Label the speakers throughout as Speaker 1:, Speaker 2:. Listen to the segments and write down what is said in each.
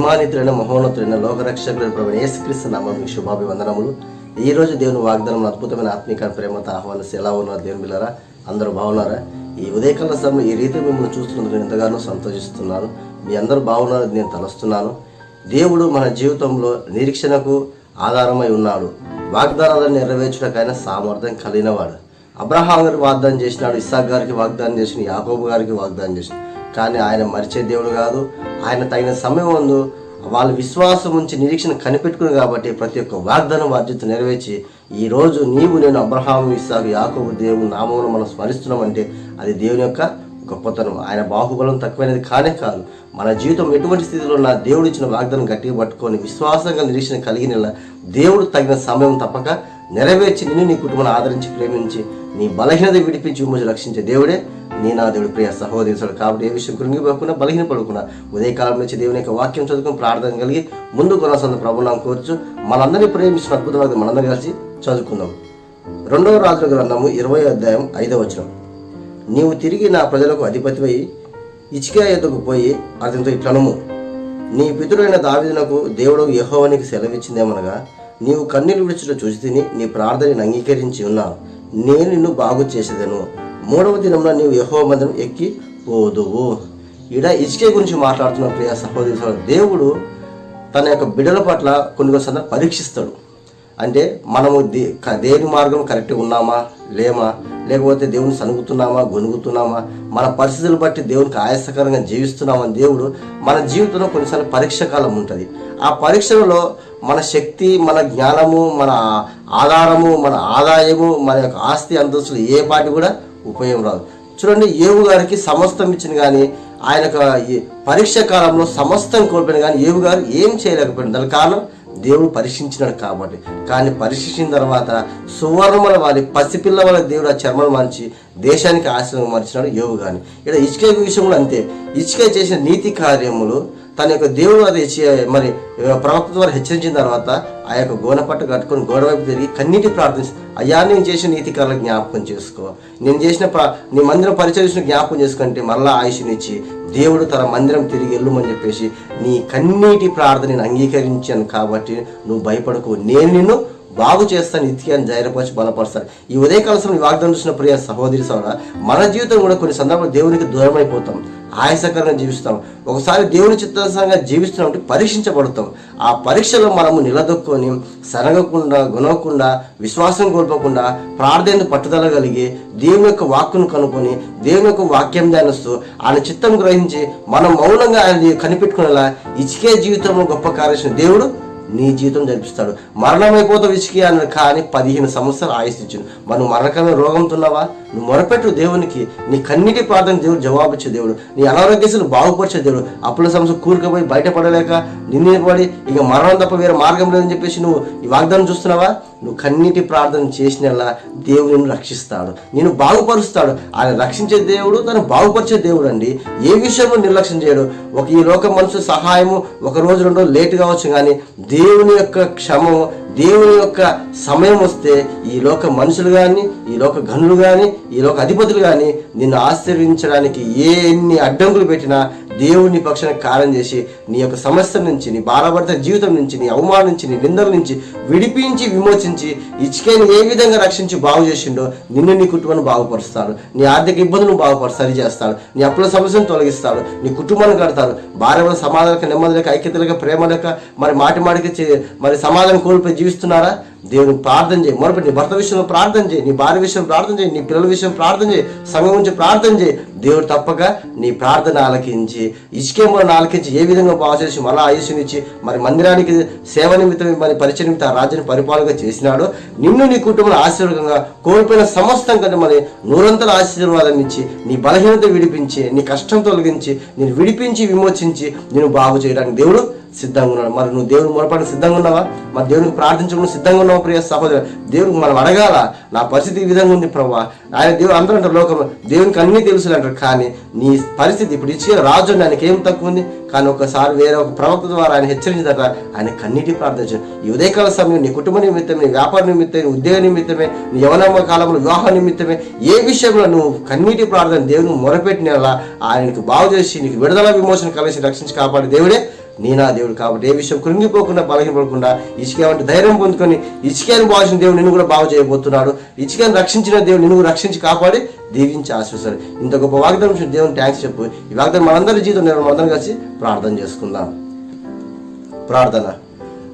Speaker 1: మహిమానితులైన మహోన్నతులైన లోకరక్షకులైన ప్రభు యేసుక్రీస్తు నామం మీకు శుభాభివందనములు. ఈ రోజు దేవుని వాగ్దానం అద్భుతమైన ఆత్మీక ప్రేమతో ఆహ్వానిస్తే ఎలా ఉన్నారు దేవుని బిళ్ళారా? అందరూ బాగున్నారా? ఈ ఉదయకాల సమయంలో ఈ రీతి మిమ్మల్ని చూస్తున్నందుకు నేను ఎంతగానో సంతోషిస్తున్నాను. మీ అందరూ బాగున్నారని నేను తలస్తున్నాను. దేవుడు మన జీవితంలో నిరీక్షణకు ఆధారమై ఉన్నాడు. వాగ్దానాలను నెరవేర్చడానికైనా సామర్థ్యం కలిగినవాడు. అబ్రహాం గారికి వాగ్దానం చేసినాడు ఇస్సాక్ గారికి వాగ్దానం చేసిన యాకోబు గారికి వాగ్దానం చేసినాడు. కానీ ఆయన మరిచే దేవుడు కాదు. ఆయన తగిన సమయం ముందు వాళ్ళ విశ్వాసం ఉంచి నిరీక్షణ కనిపెట్టుకుని కాబట్టి ప్రతి ఒక్క వాగ్దానం బాధ్యత నెరవేర్చి ఈ రోజు నీవు నేను అబ్రహాం ఇస్సాకు యాకోబు దేవుని నామమును మనం స్మరిస్తున్నామంటే అది దేవుని యొక్క గొప్పతనం. ఆయన బాహుబలం తక్కువైనది కానే కాదు. మన జీవితం ఎటువంటి స్థితిలో నా దేవుడు ఇచ్చిన వాగ్దానం గట్టిగా పట్టుకొని విశ్వాసంగా నిరీక్షణ కలిగిన దేవుడు తగిన సమయం తప్పక నెరవేర్చి నిన్ను నీ కుటుంబాన్ని ఆదరించి ప్రేమించి నీ బలహీనత విడిపించి విమోచన రక్షించే దేవుడే నీ నా దేవుడు. ప్రియ సహోదరుడు కాబట్టి ఏ విషయం కృంగిపోకుండా బలహీన పడుకున్నా ఉదయకాలం నుంచి దేవుని యొక్క వాక్యం చదువుకుని ప్రార్థన కలిగి ముందు కొనసాగుతున్న ప్రభు నాకు కోరుచు మనందరినీ ప్రేమించిన అద్భుతమైన మనందరం కలిసి చదువుకుందాం. రెండవ రాజుల గ్రంథము ఇరవై అధ్యాయం ఐదవ వచనం. నీవు తిరిగి నా ప్రజలకు అధిపతివై ఇచికా ఎద్దుకు పోయి అతనితో ఇట్లనము. నీ పితుడైన దావిదనకు దేవుడు యహోవనికి సెలవిచ్చిందేమనగా నీవు కన్నీళ్ళు విడిచుట చూసి తిని నీ ప్రార్థనని అంగీకరించి ఉన్నావు నేను నిన్ను బాగు చేసేదను. మూడవ దినంలో నీవు యహో మందిరం ఎక్కి పోదువు. ఇడ ఇసుకే గురించి మాట్లాడుతున్న ప్రియ సహోదరి దేవుడు తన యొక్క బిడ్డల పట్ల కొన్ని కొన్ని పరీక్షిస్తాడు. అంటే మనము దే దేని మార్గం కరెక్ట్గా ఉన్నామా లేమా? లేకపోతే దేవుని సనుగుతున్నామా గొనుగుతున్నామా? మన పరిస్థితులు బట్టి దేవునికి ఆయాసకరంగా జీవిస్తున్నామని దేవుడు మన జీవితంలో కొన్నిసార్లు పరీక్ష కాలం ఉంటుంది. ఆ పరీక్షలలో మన శక్తి మన జ్ఞానము మన ఆధారము మన ఆదాయము మన యొక్క ఆస్తి అంతస్తులు ఏ పాటి కూడా ఉపయోగం రాదు. చూడండి ఏవు గారికి సమస్తం ఇచ్చిన కానీ ఆయన యొక్క పరీక్ష కాలంలో సమస్తం కోల్పోయిన కానీ ఏవు గారు ఏం చేయలేకపోయిన దానికి కారణం దేవుడు పరీక్షించినాడు కాబట్టి. కానీ పరీక్షించిన తర్వాత సువర్ణముల వారి పసిపిల్ల వాళ్ళ దేవుడు ఆ చర్మం మార్చి దేశానికి ఆశ్రమం మార్చినాడు యోగు కానీ ఇక్కడ ఇసుక విషయంలో అంతే. ఇసుక చేసిన నీతి కార్యములు తన యొక్క దేవుడు అది మరి ప్రవక్త ద్వారా హెచ్చరించిన తర్వాత ఆ యొక్క గోన పట్టు కట్టుకొని గోడ వైపు తిరిగి కన్నీటి ప్రార్థించి అయ్యా నేను చేసిన నీతి కళ జ్ఞాపకం చేసుకో. నేను చేసిన నీ మందిరం పరిచయం జ్ఞాపకం చేసుకుంటే మళ్ళా ఆయుష్నిచ్చి దేవుడు తన మందిరం తిరిగి వెళ్ళమని చెప్పేసి నీ కన్నీటి ప్రార్థన నేను అంగీకరించాను కాబట్టి నువ్వు భయపడకు. నేను నిన్ను బాగు చేస్తాను ఇతికాన్ని ధైర్యపరిచి బలపరుస్తాను ఈ ఉదయకాల సమయం వాగ్దానం చూసిన ప్రియ సహోదరి సోదర మన జీవితం కూడా కొన్ని సందర్భాలు దేవునికి దూరం అయిపోతాం ఆయాసకరంగా జీవిస్తాం. ఒకసారి దేవుని చిత్తానుసారంగా జీవిస్తున్నామంటే పరీక్షించబడతాం. ఆ పరీక్షలో మనము నిలదొక్కుని సరగకుండా గుణవకుండా విశ్వాసం కోల్పోకుండా ప్రార్థన పట్టుదల కలిగి దేవుని యొక్క వాక్కును కనుక్కొని దేవుని యొక్క వాక్యం ధ్యానిస్తూ ఆయన చిత్తం గ్రహించి మనం మౌనంగా ఆయన కనిపెట్టుకునేలా ఇచ్చికే జీవితంలో గొప్ప కార్యక్రమం దేవుడు నీ జీవితం జరిపిస్తాడు. మరణమైపోతే విసికి అన్నాడు. కానీ పదిహేను సంవత్సరాలు ఆయుష్ ఇచ్చిండు. మనం మరణకమైన రోగంతో ఉన్నావా నువ్వు మొరపెట్టు దేవునికి. నీ కన్నిటి ప్రార్థన దేవుడు జవాబిచ్చే దేవుడు. నీ అనారోగ్యస్తులు బాగుపరిచే దేవుడు. అప్పుల సమస్య కూరుకుపోయి బయటపడలేక నిన్నే పడి ఇక మరణం తప్ప వేరే మార్గం లేదని చెప్పేసి నువ్వు ఈ వాగ్దానం చూస్తున్నావా? నువ్వు కన్నిటి ప్రార్థన చేసినలా దేవుడు నిన్ను రక్షిస్తాడు. నేను బాగుపరుస్తాడు. ఆయన రక్షించే దేవుడు తను బాగుపరిచే దేవుడు అండి. ఏ విషయంలో నిర్లక్ష్యం చేయడు. ఒక ఈ లోక మనసు సహాయము ఒక రోజు రెండు లేట్ కావచ్చు కానీ దేవుని యొక్క క్షమము దేవుని యొక్క సమయం వస్తే ఈ లోక మనుషులు కానీ ఈ లోక గనులు కానీ ఈ లోక అధిపతులు కానీ నిన్ను ఆశీర్వించడానికి ఏ ఎన్ని అడ్డంకులు పెట్టినా దేవుని పక్షాన కారణం చేసి నీ యొక్క సమస్య నుంచి నీ బాధపడిన జీవితం నుంచి నీ అవమానం నుంచి నీ నిందల నుంచి విడిపించి విమోచించి ఇచ్చికైన ఏ విధంగా రక్షించి బాగు చేసిండో నిన్ను నీ కుటుంబాన్ని బాగుపరుస్తాడు. నీ ఆర్థిక ఇబ్బందులను బాగుపరు సరి చేస్తాడు. నీ అప్పుల సమస్యను తొలగిస్తాడు. నీ కుటుంబాన్ని కడతాడు భార్య సమాధానక నెమ్మది లేక ఐక్యత లేక ప్రేమ లేక మరి మాటి మాటికి చే- మరి సమాధానం కోల్పోయి జీవిస్తున్నారా? దేవునికి ప్రార్థన చేయి. మొరపెట్టి నీ భర్త విషయంలో ప్రార్థన చేయి. నీ భార్య విషయం ప్రార్థన చేయి. నీ పిల్లల విషయం ప్రార్థన చేయి. సంఘం గురించి ప్రార్థన చేయి. దేవుడు తప్పక నీ ప్రార్థన ఆలకించి ఇసుకేమో ఆలకించి ఏ విధంగా బాగు చేసి మళ్ళా ఆయుష్నిచ్చి మరి మందిరానికి సేవ నిమిత్తం మరి పరిచయ నిమిత్తం ఆ రాజ్యాన్ని పరిపాలనగా చేసినాడు. నిన్ను నీ కుటుంబం ఆశీర్వాదంగా కోల్పోయిన సమస్తం కంటే మరి నూరంతల ఆశీర్వాదం ఇచ్చి నీ బలహీనత విడిపించి నీ కష్టం తొలగించి నేను విడిపించి విమోచించి నేను బాగు చేయడానికి దేవుడు సిద్ధంగా ఉన్నాడు. మరి నువ్వు దేవుని మొరపడానికి సిద్ధంగా ఉన్నావా? మరి దేవునికి ప్రార్థించకుండా సిద్ధంగా ఉన్నావా ప్రియ సహోదరు? దేవునికి మనం అడగాల నా పరిస్థితి ఈ విధంగా ఉంది ప్రభా. ఆయన దేవుడు అందరూ అంటారు లోకంలో దేవునికి అన్నీ తెలుసు అంటారు. కానీ నీ పరిస్థితి ఇప్పుడు ఇచ్చే రాజు ఆయనకి ఏం తక్కువ ఉంది? కానీ ఒకసారి వేరే ఒక ప్రవక్త ద్వారా ఆయన హెచ్చరించిన ఆయన కన్నీటి ప్రార్థించాడు ఈ ఉదయకాల సమయం నీ కుటుంబ నిమిత్తమే నీ వ్యాపార నిమిత్తమే నీ ఉద్యోగ నిమిత్తమే నీ యవనమ్మ కాలంలో వివాహ నిమిత్తమే ఏ విషయంలో నువ్వు కన్నీటి ప్రార్థన దేవుని మొరపెట్టినలా? ఆయనకు బాగు చేసి నీకు విడుదల విమోచన కలిసి రక్షించి కాపాడి దేవుడే. నేనా దేవుడు కాబట్టి ఏ విషయం కృంగిపోకుండా బలహీనపడకుండా ఇసుక వంటి ధైర్యం పొందుకొని ఇసుకని బాగుసిన దేవుడు నిన్ను కూడా బాగు చేయబోతున్నాడు. ఇసుకని రక్షించిన దేవుడు నిన్ను రక్షించి కాపాడి దీవించి ఆశిస్తాడు ఇంత గొప్ప వాగ్దానం దేవుని థ్యాంక్స్ చెప్పు. ఈ వాగ్దానం మనందరి జీవితం నేను మనందరం కలిసి ప్రార్థన చేసుకుందాం. ప్రార్థన.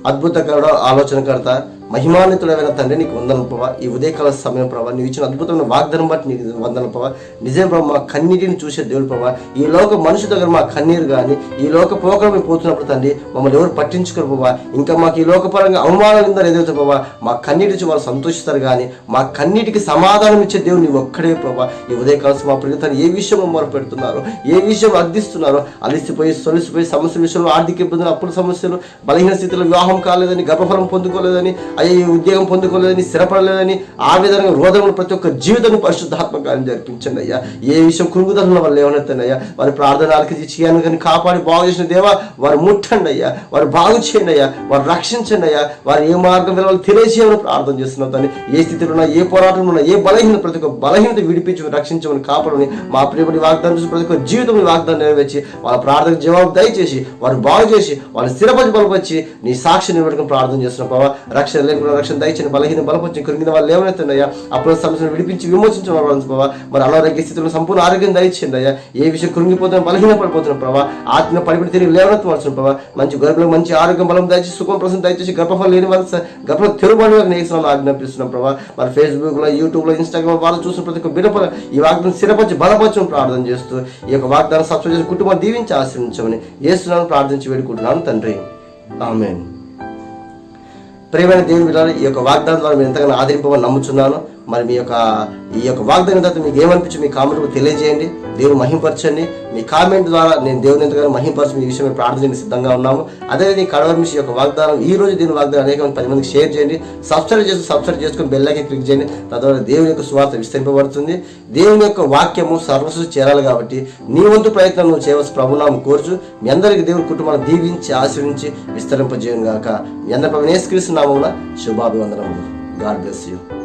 Speaker 1: అద్భుతకరుడు ఆలోచనకర్త మహిమాన్వితుడైన తండ్రి నీకు వందన ప్రభా. ఈ ఉదయకాల సమయం ప్రభా నీవు ఇచ్చిన అద్భుతమైన వాగ్దానం బట్టి నీకు వందన ప్రభా. నిజం ప్రభా మా కన్నీటిని చూసే దేవుడు ప్రభా. ఈ లోక మనుషు దగ్గర మా కన్నీరు కానీ ఈ లోక పోకలు పోతున్నప్పుడు తండ్రి మమ్మల్ని ఎవరు పట్టించుకోరు ప్రభా. ఇంకా మాకు ఈ లోకపరంగా అవమానాలు ఉందని ఏదైతే ప్రభా. మా కన్నీటి నుంచి వాళ్ళు సంతోషిస్తారు కానీ మా కన్నీటికి సమాధానం ఇచ్చే దేవుడు నీవు ఒక్కడే ప్రభా. ఈ ఉదయకాల మా తను ఏ విషయం మొర పెడుతున్నారు ఏ విషయం అర్థిస్తున్నారో అలిసిపోయి సొలిసిపోయి సమస్యల విషయంలో ఆర్థిక ఇబ్బందులు అప్పుల సమస్యలు బలహీన స్థితిలో వివాహం కాలేదని గర్భఫలం పొందుకోలేదని అయ్యే ఈ ఉద్యోగం పొందుకోలేదని స్థిరపడలేదని ఆ విధంగా రోధములు ప్రతి ఒక్క జీవితం పరిశుద్ధాత్మకాన్ని జరిపించండి అయ్యా. ఏ విషయం కృంగుదల వల్ల ఏమవుతుంది వారి ప్రార్థన ఆలకించి కానీ కాపాడి బాగు చేసిన దేవా వారు ముట్టండి అయ్యా. వారు బాగు చేయండి అయ్యా. వారు రక్షించండి అయ్యా. వారు ఏ మార్గం వెళ్ళాలో తెలియజేయమని ప్రార్థన చేస్తున్నాం తను ఏ స్థితిలో ఉన్నా ఏ పోరాటంలో ఉన్నా ఏ బలహీన ప్రతి ఒక్క బలహీనత విడిపించమని రక్షించమని కాపాడమని మా ప్రియపడి వాగ్దానం చేసి ప్రతి ఒక్క జీవితం వాగ్దానం నెరవేర్చి వాళ్ళ ప్రార్థనకు జవాబు దయచేసి వారు బాగు చేసి వాళ్ళ స్థిరపరిచి బలపరిచి నీ సాక్షి నిలబెట్టుకుని ప్రార్థన చేస్తున్నాం బాబా రక్షణ లేకుండా రక్షణ దయచని బలహీన బలపరిచిన కృంగిన వాళ్ళు ఏమైతున్నాయా అప్పుడు సమస్యను విడిపించి విమోచించిన వాళ్ళు ప్రభావ మరి అనారోగ్య స్థితిలో సంపూర్ణ ఆరోగ్యం దయచండి అయ్యా ఏ విషయం కృంగిపోతున్నా బలహీన పడిపోతున్నా ప్రభావ ఆత్మ పడిపడి తిరిగి లేవనెత్తవలసిన ప్రభావ మంచి గర్భలకు మంచి ఆరోగ్యం బలం దయచేసి సుఖం ప్రసం దయచేసి గర్భఫలం లేని వాళ్ళు గర్భం తెరుబడి నేస్తున్నాం ఆజ్ఞాపిస్తున్నాం ప్రభావ మరి ఫేస్బుక్లో యూట్యూబ్లో ఇన్స్టాగ్రామ్ వాళ్ళు చూసిన ప్రతి ఒక్క బిడప ఈ వాగ్దానం స్థిరపరిచి బలపరచడం ప్రార్థన చేస్తూ ఈ యొక్క వాగ్దానం సబ్స్క్రైబ్ చేసి కుటుంబం దీవించి ఆశ్రయించమని ఏస్తున్నాను ప్రార్థించి వేడుకుంటున్నాను తండ్రి. ఆమెన్. ప్రియమైన దేవుని బిడ్డలారా, ఈ యొక్క వాగ్దానం ద్వారా మీరు ఎంతగానో ఆదరింపమని నమ్ముచున్నాను. మరి మీ యొక్క ఈ యొక్క వాగ్దానం తర్వాత మీకు ఏమనిపించి మీ కామెంట్ తెలియజేయండి. దేవుని మహింపరచండి. మీ కామెంట్ ద్వారా నేను దేవుని ఎంతగానో మహింపరచి మీ విషయం ప్రార్థన సిద్ధంగా ఉన్నాము. అదే కడవరి మిషన్ యొక్క వాగ్దానం ఈ రోజు దీని వాగ్దానం అనేక మంది పది మందికి షేర్ చేయండి. సబ్స్క్రైబ్ చేసి సబ్స్క్రైబ్ చేసుకుని బెల్లకి క్లిక్ చేయండి. తద్వారా దేవుని యొక్క స్వార్థ విస్తరింపబడుతుంది. దేవుని యొక్క వాక్యము సర్వస్సు చేరాలి కాబట్టి నీ వంతు ప్రయత్నం నువ్వు చేయవలసి ప్రభునామం కోరుచు. మీ అందరికి దేవుని కుటుంబాన్ని దీవించి ఆశ్రయించి విస్తరింపజేయం గాక మీ అందరి ప్రభు నేస్కరిస్తున్నాము శుభాభివందనములు. God bless you